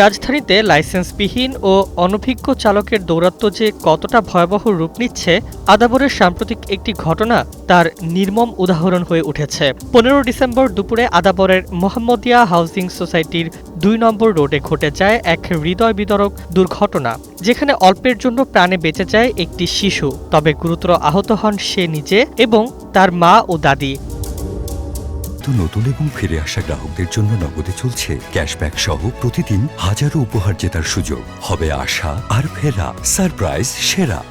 রাজধানীতে লাইসেন্সবিহীন ও অনভিজ্ঞ চালকের দৌরাত্ম্য যে কতটা ভয়াবহ রূপ নিচ্ছে আদাবরের সাম্প্রতিক একটি ঘটনা তার নির্মম উদাহরণ হয়ে উঠেছে। পনেরো ডিসেম্বর দুপুরে আদাবরের মোহাম্মদিয়া হাউজিং সোসাইটির দুই নম্বর রোডে ঘটে যায় এক হৃদয় বিদরক দুর্ঘটনা যেখানে অল্পের জন্য প্রাণে বেঁচে যায় একটি শিশু। তবে গুরুতর আহত হন সে নিজে এবং তার মা ও দাদি। নতুন এবং ফিরে আসা গ্রাহকদের জন্য নগদে চলছে। ক্যাশব্যাক সহ প্রতিদিন হাজারো উপহার জেতার সুযোগ। হবে আশা আর ফেরা। সারপ্রাইজ সেরা।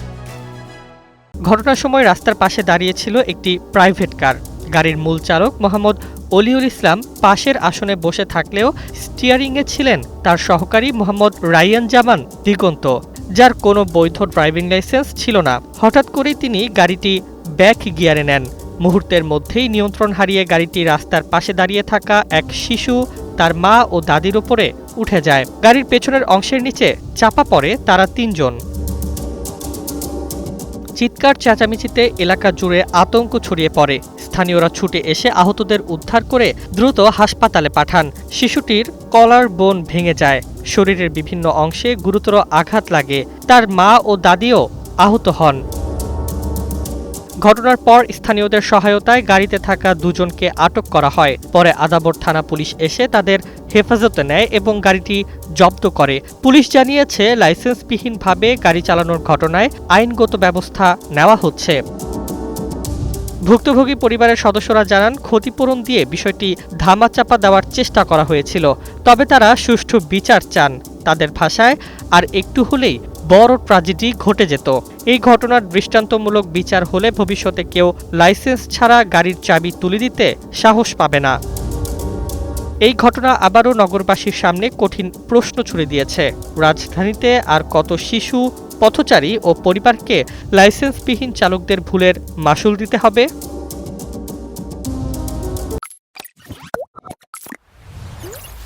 ঘটনার সময় রাস্তার পাশে দাঁড়িয়েছিল একটি প্রাইভেট কার গাড়ির মূল চালক মোহাম্মদ অলিউল ইসলাম পাশের আসনে বসে থাকলেও স্টিয়ারিংয়ে ছিলেন তার সহকারী মোহাম্মদ রাইয়ান জামান দিগন্ত, যার কোনো বৈধ ড্রাইভিং লাইসেন্স ছিল না। হঠাৎ করেই তিনি গাড়িটি ব্যাক গিয়ারে নেন। মুহূর্তের মধ্যেই নিয়ন্ত্রণ হারিয়ে গাড়িটি রাস্তার পাশে দাঁড়িয়ে থাকা এক শিশু তার মা ও দাদির উপরে উঠে যায়। গাড়ির পেছনের অংশের নিচে চাপা পড়ে তারা তিনজন। চিৎকার চেঁচামেচিতে এলাকা জুড়ে আতঙ্ক ছড়িয়ে পড়ে। স্থানীয়রা ছুটে এসে আহতদের উদ্ধার করে দ্রুত হাসপাতালে পাঠান। শিশুটির কলার বোন ভেঙে যায়। শরীরের বিভিন্ন অংশে গুরুতর আঘাত লাগে। তার মা ও দাদিও আহত হন। ঘটনার পর স্থানীয়দের সহায়তায় গাড়িতে থাকা দুজনকে আটক করা হয়। পরে আদাবর থানা পুলিশ এসে তাদের হেফাজতে নেয় এবং গাড়িটি জব্দ করে। পুলিশ জানিয়েছে, লাইসেন্সবিহীনভাবে গাড়ি চালানোর ঘটনায় আইনগত ব্যবস্থা নেওয়া হচ্ছে। ভুক্তভোগী পরিবারের সদস্যরা জানান, ক্ষতিপূরণ দিয়ে বিষয়টি ধামাচাপা দেওয়ার চেষ্টা করা হয়েছিল, তবে তারা সুষ্ঠু বিচার চান তাদের ভাষায়, আর একটু হলেই বড় ট্র্যাজেডি ঘটে যেত। এই ঘটনার দৃষ্টান্তমূলক বিচার হলে ভবিষ্যতে কেউ লাইসেন্স ছাড়া গাড়ির চাবি তুলে দিতে সাহস পাবে না। এই ঘটনা আবারও নগরবাসীর সামনে কঠিন প্রশ্ন ছুড়ে দিয়েছে। রাজধানীতে আর কত শিশু পথচারী ও পরিবারকে লাইসেন্সবিহীন চালকদের ভুলের মাসুল দিতে হবে।